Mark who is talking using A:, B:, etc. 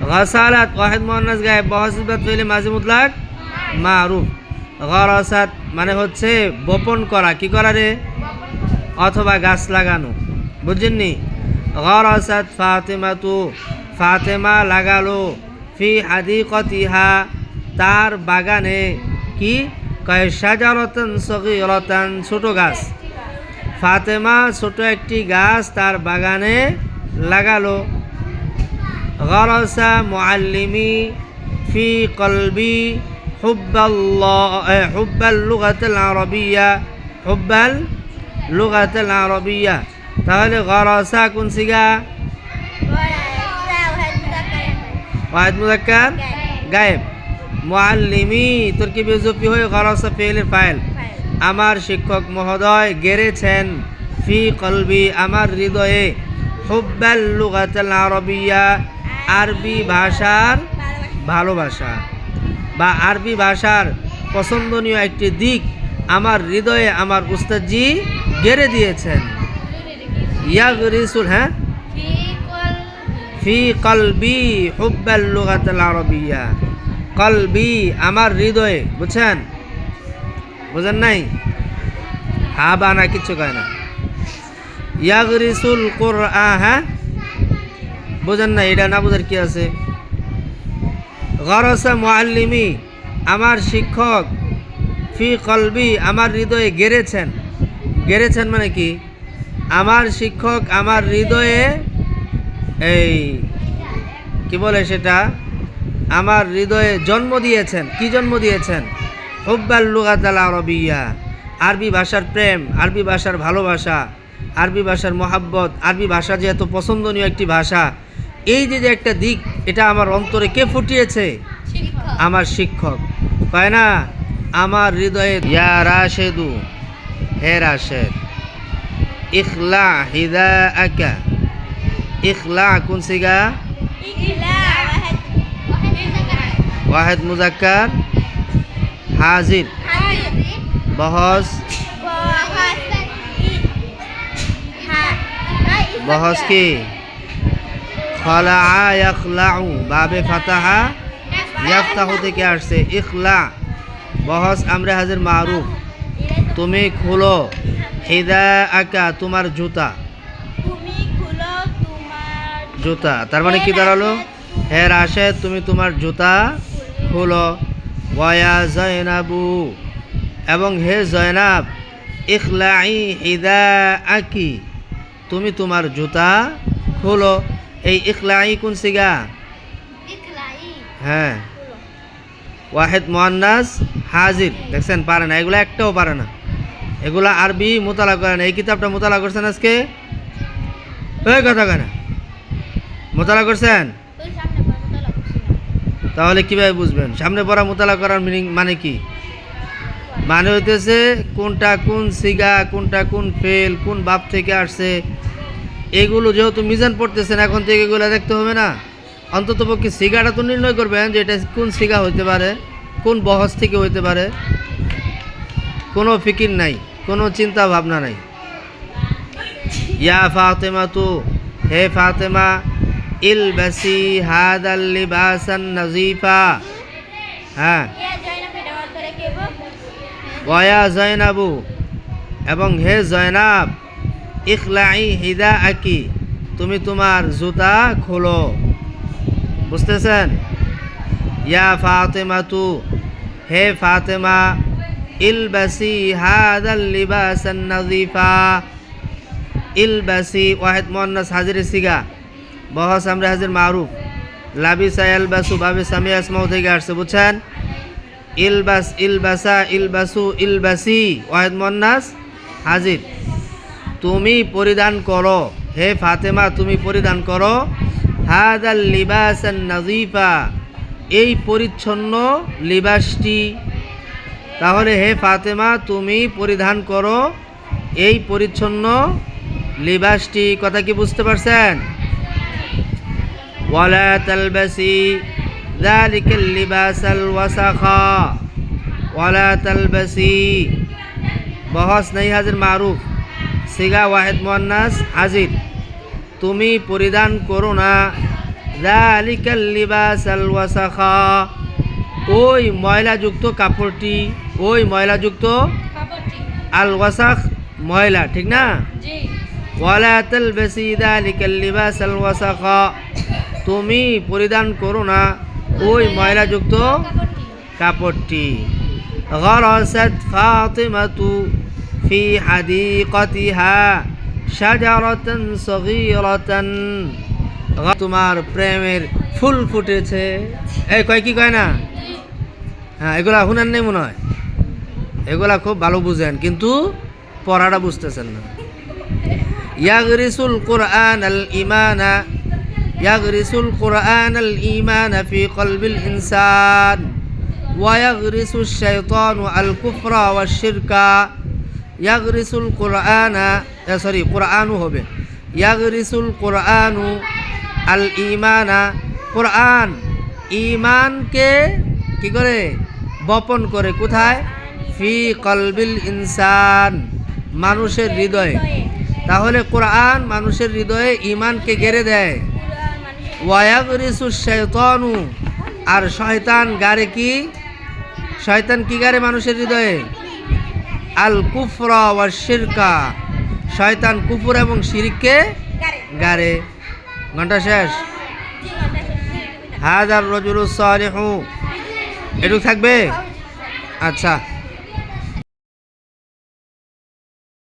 A: গসালাত ওয়াহিদ মোহান্নাস গায়েব বহসিবাদ ফেলে মাঝে মুতলাক মারুফ গরসাত মানে হচ্ছে বপন করা। কি করা রে? অথবা গাছ লাগানো। বুঝছেন নি? গরসাত ফাতেমা তু ফাতেমা লাগালো। ফি হাদি কতিহা তার বাগানে কি? কয় সাজারতন সগিরতন, ছোট গাছ। ফাতেমা ছোট একটি গাছ তার বাগানে লাগালো। গরসা মুআল্লিমি ফি কলবি হুব্বাল্লাহ এ, হুব্বাল লুগাতুল আরবিয়া হুব্বাল লুগাতুল আরবিয়া তাহলে গরসা কোন সিগা ওয়াহিদ মুজাক্কার? গায়েব। মুআল্লিমি তোর কি বেজপি হয়ে? গরসা ফেলের ফাইল। আমার শিক্ষক মহোদয় গেড়েছেন ফি কলবি আমার হৃদয়ে। হুব্বাল লুগাতাল আরবিয়া। আরবি ভাষার ভালোবাসা বা আরবি ভাষার পছন্দনীয় একটি দিক আমার হৃদয়ে আমার উস্তাদজি গেড়ে দিয়েছেন। ইয়াগরিসুল হ্যাঁ? ফি কলবি হুব্বাল লুগাতাল আরবিয়া। কলবি আমার হৃদয়ে, বুঝছেন? বুঝেন নাই? হা বা না, কিচ্ছু কয় না। ইয়াগরিসুল কোরআ হ্যাঁ? বুঝেন না, এটা না বুঝার কি আছে? গরসা মুআল্লিমি, আমার শিক্ষক ফি কলবি আমার হৃদয়ে গেড়েছেন। গেড়েছেন মানে কি? আমার শিক্ষক আমার হৃদয়ে, এই, কি বলে সেটা? আমার হৃদয়ে জন্ম দিয়েছেন। কি জন্ম দিয়েছেন? হুব্বাল আরবিয়া। আরবি ভাষার প্রেম, আরবি ভাষার ভালোবাসা, আরবি ভাষার মহাব্বত, আরবি ভাষা যে এত পছন্দনীয় একটি ভাষা এই যে যে একটা দিক এটা আমার অন্তরে কে ফুটিয়েছে? আমার শিক্ষক। কয় না? আমার হৃদয়ে ইয়া রাশেদু হে রাশেদ। ইখলা হিদা আকা ইখলা কোন সিগা? ওয়াহেদ মুজাক্কার। হাজির। বহস। বহস কি? খলা ইয়াখলাউ বাবে ফাতাহা ইয়াফতাহু থেকে আসছে। ইখলা বহস আমরা হাজির মারুফ তুমি খুলো হিদা আকা তোমার জুতা। জুতা। তার মানে কি দাঁড়াল? হে রাশেদ তুমি তোমার জুতা খুলো। ওয়া জয়নাবু এবং হে জয়নাব ইখলাই হিদা আকি তুমি তোমার জুতা খুলো। এই ইখলাই কোন সিগা? হ্যাঁ। ওয়াহেদ মোহান্নাস হাজির। দেখছেন? পারে না। এগুলো একটাও পারে না। এগুলা আরবি মোতালা করে না। এই কিতাবটা মোতালা করছেন আজকে? ওই কথা কেনা মোতালা করছেন? তাহলে কীভাবে বুঝবেন? সামনে পড়া মোতালা করার মিনিং মানে কি? মানে হইতেছে কোনটা কোন সিগা কোনটা কোন ফেল কোন বাপ থেকে আসছে এগুলো যেহেতু মিজান পড়তেছেন, এখন থেকে এগুলো দেখতে হবে না। অন্তত পক্ষে সিগাটা তো নির্ণয় করবেন যে এটা কোন সিগা হইতে পারে, কোন বহস থেকে হইতে পারে। কোনো ফিকির নাই, কোনো চিন্তা ভাবনা নাই। ইয়া ফাতেমা তু হে ফাতেমা ইলবাসি হাদাল লিবাসান নাজিফা হ্যাঁ। ওয়া জয়নাবু, এবং হে জয়নাব ইখলাই হিদা আকি তুমি তোমার জুতা খোলো। বুঝতেছেন? ইয়া ফাতেমা তু হে ফাতেমা, ইলবাসি হাদাল লিবাসান নাজিফা ইলবাসি, ওয়াহেদ মোহান্নাস হাজির সিগা বহস আমরা হাজির মারুফ। লাবিসা এলবাসু বাবে সামি আসমাও থেকে আসছে, বুঝছেন? ইলবাস, ইলবাসা, ইলবাসু, ইলবাসি, ওয়াহেদ মোহান্নাস হাজির। তুমি পরিধান করো। হে ফাতেমা, তুমি পরিধান করো। হাদাল লিবাস নাজিফা এই পরিচ্ছন্ন লিবাসটি। তাহলে হে ফাতেমা, তুমি পরিধান করো। এই পরিচ্ছন্ন লিবাসটি। কথা কি বুঝতে পারছেন? ওয়ালা তালবাসি দালিকাল লিবাসাল ওয়াসাখা। ওয়ালা তালবাসি। বহস নেই হাজির মারুফ। সিগা ওয়াহেদ মোয়ান্নাস হাজির তুমি পরিধান করো না জালিকাল লিবাস আল ওয়াসাখা ওই ময়লাযুক্ত কাপড়টি ওই ময়লাযুক্ত
B: কাপড়টি
A: আল ওয়াসাখ ময়লা ঠিক না
B: জি
A: ওয়ালা তালবাসি যালিকাল লিবাস আল ওয়াসাখা তুমি পরিধান করো না ওই ময়লাযুক্ত
B: কাপড়টি
A: কাপড়টি غرست فاطمة في حديقتها شجرة صغيرة غ- তোমার প্রেমের ফুল ফুটেছে এই কয় কি কয় না হ্যাঁ এগুলা শুনেন নেই মনে হয় এগুলা খুব ভালো বুঝেন কিন্তু পড়াটা বুঝতেছেন না ইয়াগরিসুল কোরআন আল ইমানা ইয়াগরিসুল কোরআন আল ইমানা ফি কলবিল ইনসান ويغرس الشيطان الكفر والشرك يغرس ইয়াগরিসুল কোরআনা সরি, কোরআনু হবে। ইয়াগরিসুল কোরআনু আল ইমানা কোরআন ইমানকে কি করে? বপন করে কোথায়? ফি কলবিল ইনসান, মানুষের হৃদয়ে। তাহলে কোরআন মানুষের হৃদয়ে ইমানকে গেড়ে দেয়। ওয়াগ রিসু শৈতনু আর শয়তান গারে কি শয়তান কি গারে মানুষের হৃদয়ে আল কুফরা শিরকা। শয়তান কুফর এবং শিরকে গারে। ঘণ্টা শেষ। হাজার রজুল সালিহু। এটুক থাকবে? আচ্ছা।